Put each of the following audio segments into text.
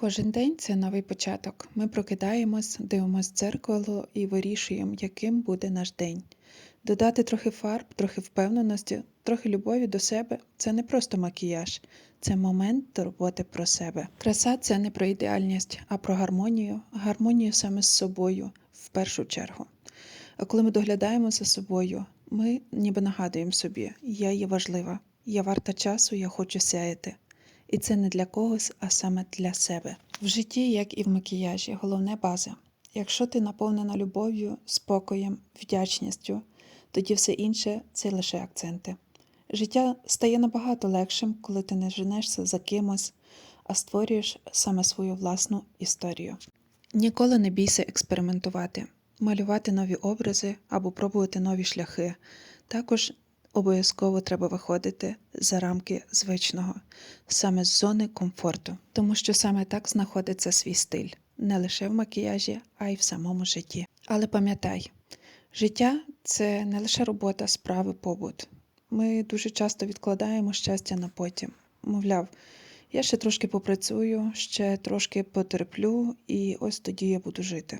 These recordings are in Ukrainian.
Кожен день це новий початок. Ми прокидаємось, дивимось в дзеркало і вирішуємо, яким буде наш день. Додати трохи фарб, трохи впевненості, трохи любові до себе це не просто макіяж, це момент турботи про себе. Краса це не про ідеальність, а про гармонію, гармонію саме з собою в першу чергу. А коли ми доглядаємо за собою, ми ніби нагадуємо собі, я є важлива, я варта часу, я хочу сяяти. І це не для когось, а саме для себе. В житті, як і в макіяжі, головне база. Якщо ти наповнена любов'ю, спокоєм, вдячністю, тоді все інше це лише акценти. Життя стає набагато легшим, коли ти не женешся за кимось, а створюєш саме свою власну історію. Ніколи не бійся експериментувати, малювати нові образи або пробувати нові шляхи. Також обов'язково треба виходити за рамки звичного, саме з зони комфорту, тому що саме так знаходиться свій стиль, не лише в макіяжі, а й в самому житті. Але пам'ятай, життя це не лише робота, справи, побут. Ми дуже часто відкладаємо щастя на потім. Мовляв, я ще трошки попрацюю, ще трошки потерплю, і ось тоді я буду жити.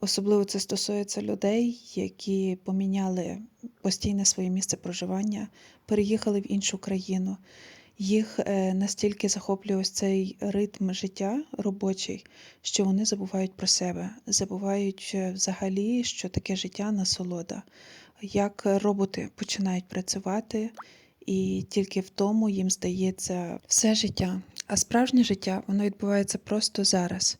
Особливо це стосується людей, які поміняли постійне своє місце проживання, переїхали в іншу країну. Їх е, настільки захоплює ось цей ритм життя робочий, що вони забувають про себе, забувають е, взагалі, що таке життя насолода, як роботи починають працювати, і тільки в тому їм здається все життя. А справжнє життя воно відбувається просто зараз.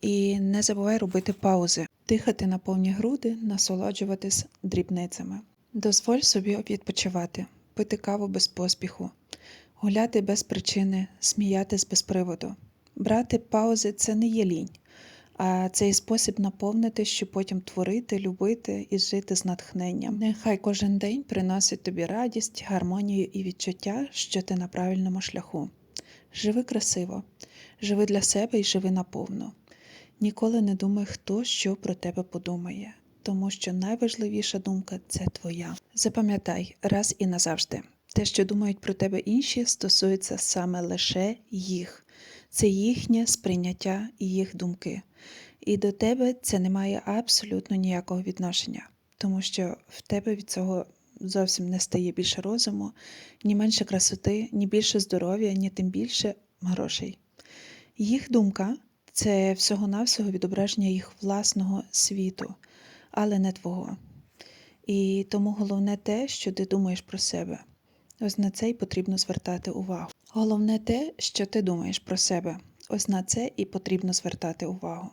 І не забувай робити паузи, дихати на повні груди, насолоджуватись дрібницями. Дозволь собі відпочивати, пити каву без поспіху, гуляти без причини, сміятись без приводу. Брати паузи це не є лінь, а це і спосіб наповнити, щоб потім творити, любити і жити з натхненням. Нехай кожен день приносить тобі радість, гармонію і відчуття, що ти на правильному шляху. Живи красиво, живи для себе і живи наповну. Ніколи не думай, хто що про тебе подумає, тому що найважливіша думка це твоя. Запам'ятай раз і назавжди. Те, що думають про тебе інші, стосується саме лише їх, це їхнє сприйняття і їх думки. І до тебе це не має абсолютно ніякого відношення, тому що в тебе від цього зовсім не стає більше розуму, ні менше красоти, ні більше здоров'я, ні тим більше грошей. Їх думка це всього-навсього відображення їх власного світу, але не твого. І тому головне те, що ти думаєш про себе. Ось на це й потрібно звертати увагу. Головне те, що ти думаєш про себе. Ось на це і потрібно звертати увагу.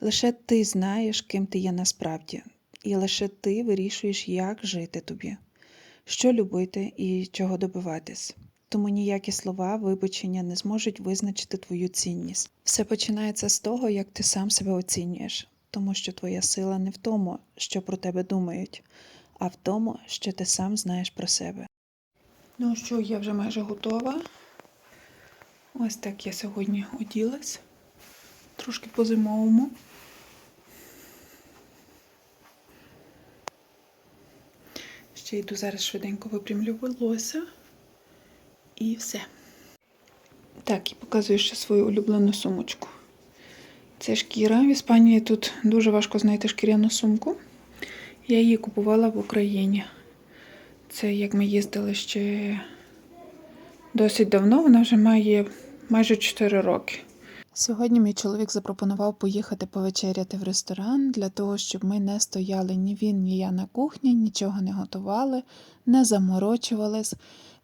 Лише ти знаєш, ким ти є насправді, і лише ти вирішуєш, як жити тобі, що любити і чого добиватись. Тому ніякі слова, вибачення не зможуть визначити твою цінність. Все починається з того, як ти сам себе оцінюєш, тому що твоя сила не в тому, що про тебе думають, а в тому, що ти сам знаєш про себе. Ну що, я вже майже готова. Ось так я сьогодні оділась. Трошки по-зимовому. Ще йду зараз швиденько випрямлю волосся. І все. Так, і показую ще свою улюблену сумочку. Це шкіра. В Іспанії тут дуже важко знайти шкіряну сумку. Я її купувала в Україні. Це як ми їздили ще досить давно, вона вже має майже 4 роки. Сьогодні мій чоловік запропонував поїхати повечеряти в ресторан для того, щоб ми не стояли ні він, ні я на кухні, нічого не готували, не заморочувались.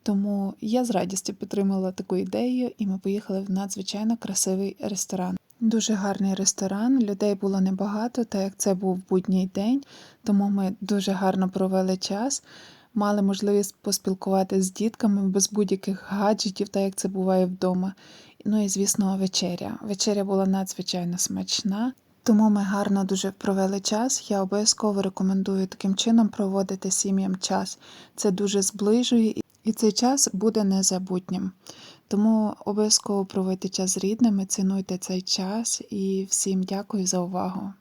Тому я з радістю підтримала таку ідею, і ми поїхали в надзвичайно красивий ресторан. Дуже гарний ресторан, людей було небагато, так як це був будній день, тому ми дуже гарно провели час. Мали можливість поспілкуватися з дітками без будь-яких гаджетів, так як це буває вдома. Ну і, звісно, вечеря. Вечеря була надзвичайно смачна, тому ми гарно дуже провели час. Я обов'язково рекомендую таким чином проводити сім'ям час. Це дуже зближує і цей час буде незабутнім. Тому обов'язково проводьте час з рідними, цінуйте цей час і всім дякую за увагу.